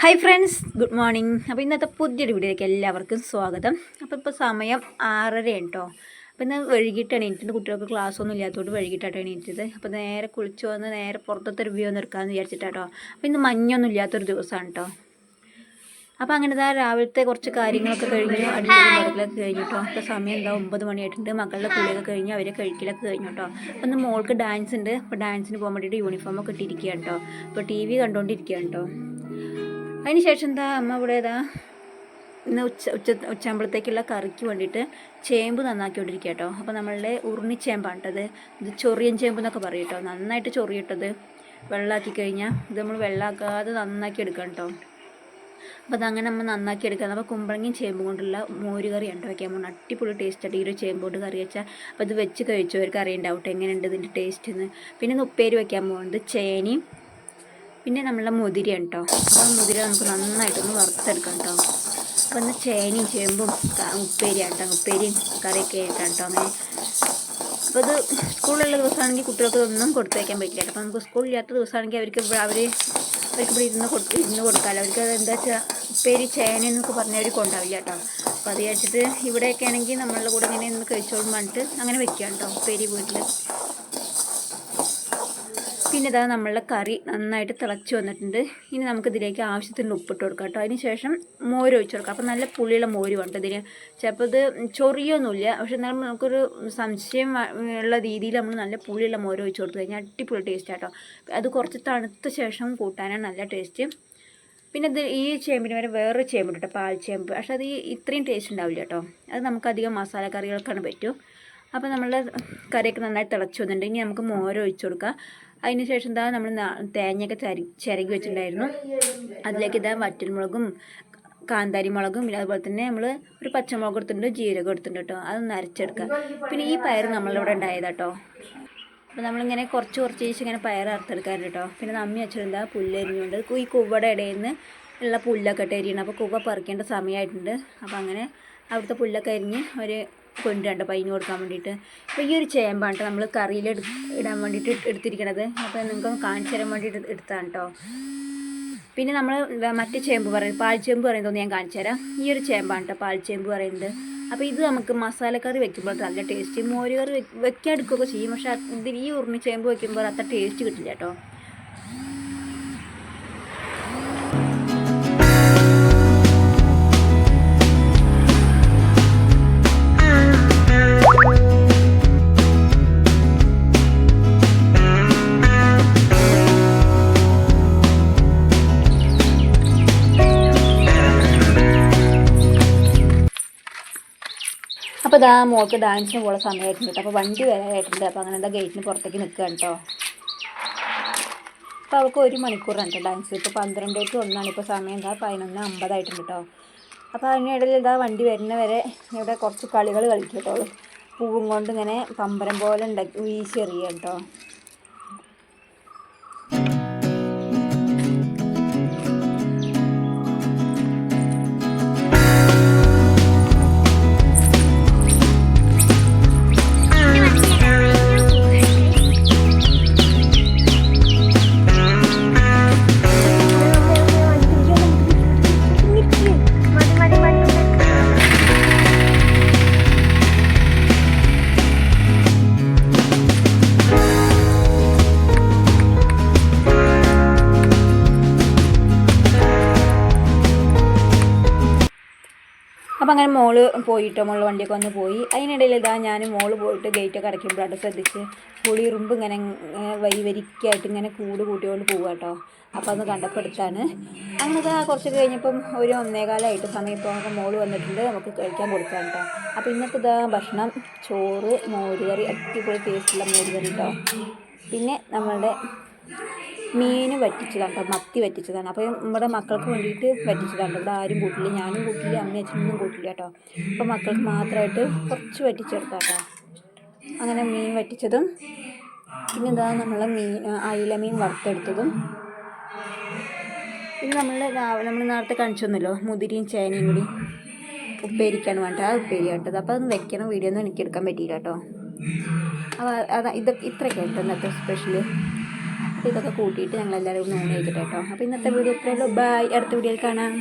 Hi friends good morning അപ്പോൾ ഇന്നത്തെ പുതിയൊരു വീഡിയോയിലേക്ക് എല്ലാവർക്കും സ്വാഗതം. അപ്പോൾ ഇപ്പോൾ സമയം ആറര കേട്ടോ അപ്പോൾ ഇന്ന് വൈകിട്ടാണ് എണീറ്റത് കുട്ടികൾക്ക് ക്ലാസ് ഒന്നും ഇല്ലാത്തതുകൊണ്ട് വൈകിട്ടാണ് എണീറ്റത്. അപ്പോൾ നേരെ കുളിച്ച് വന്ന് നേരെ പുറത്തത്തെ ഒരു വ്യൂ ഒന്ന് എടുക്കാമെന്ന് വിചാരിച്ചിട്ടാട്ടോ. അപ്പോൾ ഇന്ന് മഞ്ഞൊന്നും ഇല്ലാത്തൊരു ദിവസമാണ് കേട്ടോ അപ്പോൾ അങ്ങനെ രാവിലത്തെ കുറച്ച് കാര്യങ്ങളൊക്കെ കഴിഞ്ഞു അടുത്തൊക്കെ കഴിഞ്ഞിട്ടോ. അപ്പോൾ സമയം എന്താ ഒമ്പത് മണിയായിട്ടുണ്ട്. മക്കളുടെ കുളിയൊക്കെ കഴിഞ്ഞ് അവരെ കഴിക്കലൊക്കെ കഴിഞ്ഞു കേട്ടോ അപ്പോൾ ഇന്ന് മോൾക്ക് ഡാൻസ് ഉണ്ട്. അപ്പോൾ ഡാൻസിന് പോകാൻ വേണ്ടിയിട്ട് യൂണിഫോമൊക്കെ ഇട്ടിരിക്കുകയാണ് കേട്ടോ അപ്പോൾ ടി വി കണ്ടുകൊണ്ടിരിക്കുകയാണ് കേട്ടോ അതിന് ശേഷം എന്താ അമ്മ ഇവിടെ ഇന്ന് ഉച്ച ഉച്ച ഉച്ചാകുമ്പോഴത്തേക്കുള്ള കറിക്ക് വേണ്ടിയിട്ട് ചേമ്പ് നന്നാക്കിക്കൊണ്ടിരിക്കുക കേട്ടോ അപ്പോൾ നമ്മളുടെ ഉരുണിച്ചേമ്പാണ് കേട്ടത് ഇത്. ചൊറിയൻ ചേമ്പ് എന്നൊക്കെ പറയും കേട്ടോ നന്നായിട്ട് ചൊറിയിട്ടത് വെള്ളമാക്കി കഴിഞ്ഞാൽ ഇത് നമ്മൾ വെള്ളമാക്കാതെ നന്നാക്കി എടുക്കണം കേട്ടോ അപ്പോൾ അതങ്ങനെ നമ്മൾ നന്നാക്കി എടുക്കാം അപ്പോൾ കുമ്പളങ്ങയും ചേമ്പ് കൊണ്ടുള്ള മോര് കറി ഉണ്ട് വയ്ക്കാൻ പോകുന്നത്. അടിപൊളി ടേസ്റ്റ് ആയിട്ട് ഈ ഒരു ചേമ്പ് കൊണ്ട് കറി വെച്ചാൽ അപ്പോൾ ഇത് വെച്ച് കഴിച്ചവർക്ക് അറിയണ്ടാവട്ടെ എങ്ങനെയുണ്ട് ഇതിന്റെ ടേസ്റ്റ് എന്ന്. പിന്നെ ഉപ്പേരി വയ്ക്കാൻ പോകുന്നത് ചേനയും പിന്നെ നമ്മളെ മുതിരയാണ് കേട്ടോ അപ്പോൾ മുതിര നമുക്ക് നന്നായിട്ടൊന്ന് വറുത്തെടുക്കാം കേട്ടോ അപ്പോൾ ഒന്ന് ചേനയും ചേമ്പും ഉപ്പേരി കേട്ടോ ഉപ്പേരിയും കറിയൊക്കെ ആയിട്ടാണ് കേട്ടോ അങ്ങനെ അപ്പോൾ ഇത് സ്കൂളിലുള്ള ദിവസമാണെങ്കിൽ കുട്ടികൾക്ക് ഒന്നും കൊടുത്തു വയ്ക്കാൻ പറ്റില്ല അപ്പോൾ നമുക്ക് സ്കൂളില്ലാത്ത ദിവസമാണെങ്കിൽ അവർക്ക് അവർ അവർക്ക് ഇവിടെ ഇരുന്ന് കൊടുത്ത് ഇരുന്ന് കൊടുക്കാമല്ലോ. അവർക്ക് എന്താ വെച്ചാൽ ഉപ്പേരി ചേന എന്നൊക്കെ പറഞ്ഞാൽ അവർ കൊണ്ടാവില്ല കേട്ടോ അപ്പോൾ അത് വിചാരിച്ചിട്ട് ഇവിടെയൊക്കെ ആണെങ്കിൽ നമ്മളുടെ കൂടെ ഇങ്ങനെ ഒന്ന് കഴിച്ചോളും പറഞ്ഞിട്ട് അങ്ങനെ വെക്കാം കേട്ടോ ഉപ്പേരി വീട്ടിൽ പിന്നെ ഇതാ നമ്മളുടെ കറി നന്നായിട്ട് തിളച്ച് വന്നിട്ടുണ്ട്. ഇനി നമുക്ക് ഇതിലേക്ക് ആവശ്യത്തിന് ഉപ്പിട്ട് കൊടുക്കാം കേട്ടോ. അതിന് ശേഷം മോര് ഒഴിച്ച് കൊടുക്കാം. അപ്പോൾ നല്ല പുളിയുള്ള മോര് വേണ്ട ഇതിന്. ചിലപ്പോൾ ഇത് ചൊറിയൊന്നുമില്ല. പക്ഷെ എന്നാലും നമുക്കൊരു സംശയം ഉള്ള രീതിയിൽ നമ്മൾ നല്ല പുളിയുള്ള മോര് ഒഴിച്ച് കൊടുത്തു കഴിഞ്ഞാൽ അടിപൊളി ടേസ്റ്റ് ആട്ടോ. അത് കുറച്ച് തണുത്ത ശേഷം കൂട്ടാനാണ് നല്ല ടേസ്റ്റ് പിന്നെ ഇത് ഈ ചേമ്പിന് വരെ വേറൊരു ചേമ്പ് കേട്ടോ പാൽ ചേമ്പ്. പക്ഷെ അത് ഈ ഇത്രയും ടേസ്റ്റ് ഉണ്ടാവില്ല കേട്ടോ. അത് നമുക്ക് അധികം മസാല കറികൾക്കാണ് പറ്റും. അപ്പോൾ നമ്മളുടെ കറിയൊക്കെ നന്നായി തിളച്ച് വന്നിട്ടുണ്ടെങ്കിൽ നമുക്ക് മോര് ഒഴിച്ച് കൊടുക്കാം. അതിന് ശേഷം എന്താ നമ്മൾ തേങ്ങയൊക്കെ ചരി ചിരകി വെച്ചിട്ടുണ്ടായിരുന്നു. അതിലേക്ക് ഇതാ വറ്റൽമുളകും കാന്താരി മുളകും പിന്നെ അതുപോലെ തന്നെ നമ്മൾ ഒരു പച്ചമുളക് എടുത്തിട്ടുണ്ട് ജീരകം എടുത്തിട്ടുണ്ട് കേട്ടോ. അതൊന്ന് അരച്ചെടുക്കുക പിന്നെ ഈ പയർ നമ്മളിവിടെ ഉണ്ടായതാട്ടോ അപ്പോൾ നമ്മളിങ്ങനെ കുറച്ച് കുറച്ച് ചേച്ചി ഇങ്ങനെ പയർ അറുത്തെടുക്കാറുണ്ട് കേട്ടോ പിന്നെ നമ്മി അച്ഛനെന്താ പുല്ല് എരിഞ്ഞുകൊണ്ട് ഈ കുവ്വയുടെ ഇടയിൽ നിന്ന് ഉള്ള പുല്ലൊക്കെ ഇട്ട് എരിയണം അപ്പോൾ കുവ്വ പറിക്കേണ്ട സമയമായിട്ടുണ്ട് അപ്പോൾ അങ്ങനെ അവിടുത്തെ പുല്ലൊക്കെ അരിഞ്ഞ് ഒരു കൊണ്ടുണ്ട് പൈന് കൊടുക്കാൻ വേണ്ടിയിട്ട്. അപ്പോൾ ഈ ഒരു ചേമ്പാണ് കേട്ടോ നമ്മൾ കറിയിൽ ഇടാൻ വേണ്ടിയിട്ട് എടുത്തിരിക്കണത്. അപ്പോൾ നിങ്ങൾക്ക് കാണിച്ചു തരാൻ വേണ്ടിയിട്ട് എടുത്താണ് കേട്ടോ പിന്നെ നമ്മൾ മറ്റേ ചേമ്പ് പറയുന്നത് പാൽച്ചേമ്പ് പറയുന്നത് ഞാൻ കാണിച്ചു തരാം. ഈ ഒരു ചേമ്പാണ് കേട്ടോ പാൽച്ചേമ്പ് പറയുന്നത്. അപ്പോൾ ഇത് നമുക്ക് മസാലക്കറി വെക്കുമ്പോൾ നല്ല ടേസ്റ്റ് മോര് കറി വെക്കാൻ എടുക്കുകയൊക്കെ ചെയ്യും. പക്ഷേ ഈ ഉരുണി ചേമ്പ് വെക്കുമ്പോൾ അത്ര ടേസ്റ്റ് കിട്ടില്ല കേട്ടോ അപ്പോൾ ഇതാ മോൾക്ക് ഡാൻസിന് പോകുന്ന സമയമായിട്ടുണ്ട് അപ്പോൾ വണ്ടി വരാനായിട്ടുണ്ട്. അപ്പോൾ അങ്ങനെ എന്താ ഗേറ്റിന് പുറത്തേക്ക് നിൽക്കുകയാണ് കേട്ടോ അപ്പോൾ അവൾക്ക് ഒരു മണിക്കൂറാണ് കേട്ടോ ഡാൻസ് ഇപ്പോൾ പന്ത്രണ്ട് ടു ഒന്നാണ്. ഇപ്പോൾ സമയം എന്താ? പതിനൊന്ന് അമ്പതായിട്ടുണ്ട് കേട്ടോ അപ്പോൾ അതിനിടയിൽ ഇതാ വണ്ടി വരുന്ന വരെ ഇവിടെ കുറച്ച് കളികൾ കളിക്കും കേട്ടോ പൂവും കൊണ്ട് ഇങ്ങനെ പമ്പരം പോലെ ഉണ്ടാക്കി വീശി കേട്ടോ അപ്പം അങ്ങനെ മോൾ പോയിട്ടോ മോൾ വണ്ടിയൊക്കെ വന്ന് പോയി. അതിനിടയിൽ ഇതാ ഞാൻ മോൾ പോയിട്ട് ഗേറ്റൊക്കെ അടയ്ക്കുമ്പോഴാണ് ശ്രദ്ധിച്ച്. പുളിയുറുമ്പ് ഇങ്ങനെ വരിവരിക്കായിട്ട് വരി വരിക്കായിട്ട് ഇങ്ങനെ കൂട് കൂട്ടിക്കൊണ്ട് പോവുക കേട്ടോ അപ്പോൾ അത് കണ്ടപ്പോൾ എടുത്താണ് അങ്ങനെ ഇതാ കുറച്ച് കഴിഞ്ഞപ്പം ഒരു ഒന്നേകാലമായിട്ട് സമയം ഇപ്പോൾ മോൾ വന്നിട്ടുണ്ട്. നമുക്ക് കഴിക്കാൻ കൊടുക്കാം കേട്ടോ അപ്പോൾ ഇന്നത്തെ ഇതാ ഭക്ഷണം ചോറ് മോരുകറി അടിപൊളി ടേസ്റ്റുള്ള മോരുകറി കേട്ടോ പിന്നെ നമ്മളുടെ മീൻ വറ്റിച്ചതാണ് കേട്ടോ മത്തി വറ്റിച്ചതാണ്. അപ്പോൾ നമ്മുടെ മക്കൾക്ക് വേണ്ടിയിട്ട് വറ്റിച്ചതാണ് ഇവിടെ ആരും കൂട്ടില്ല ഞാനും കൂട്ടില്ല അമ്മയും അച്ഛനൊന്നും കൂട്ടില്ല കേട്ടോ. അപ്പോൾ മക്കൾക്ക് മാത്രമായിട്ട് കുറച്ച് വറ്റിച്ചെടുത്താം കേട്ടോ. അങ്ങനെ മീൻ വറ്റിച്ചതും പിന്നെ ഇതാ നമ്മൾ മീൻ അയില മീൻ വറുത്തെടുത്തതും. പിന്നെ നമ്മൾ നമ്മൾ നേരത്തെ കാണിച്ചൊന്നുമല്ലോ മുതിരിയും ചേനയും കൂടി ഉപ്പേരിക്കാണ് വേണ്ടത്. ആ ഉപ്പേരി കേട്ടത് അപ്പോൾ അത് വെക്കണം വീഡിയോ ഒന്നും എനിക്ക് എടുക്കാൻ പറ്റിയില്ല കേട്ടോ. അപ്പോൾ അതാ ഇത് ഇത്രയൊക്കെ കേട്ടോ ഇന്നത്തെ സ്പെഷ്യൽ അപ്പോൾ ഇതൊക്കെ കൂട്ടിയിട്ട് ഞങ്ങളെല്ലാവരും നോൺ കഴിക്കട്ടെ കേട്ടോ. അപ്പോൾ ഇന്നത്തെ വീഡിയോ ഇത്രയുള്ളൂ ബൈ അടുത്ത വീഡിയോയിൽ കാണാം.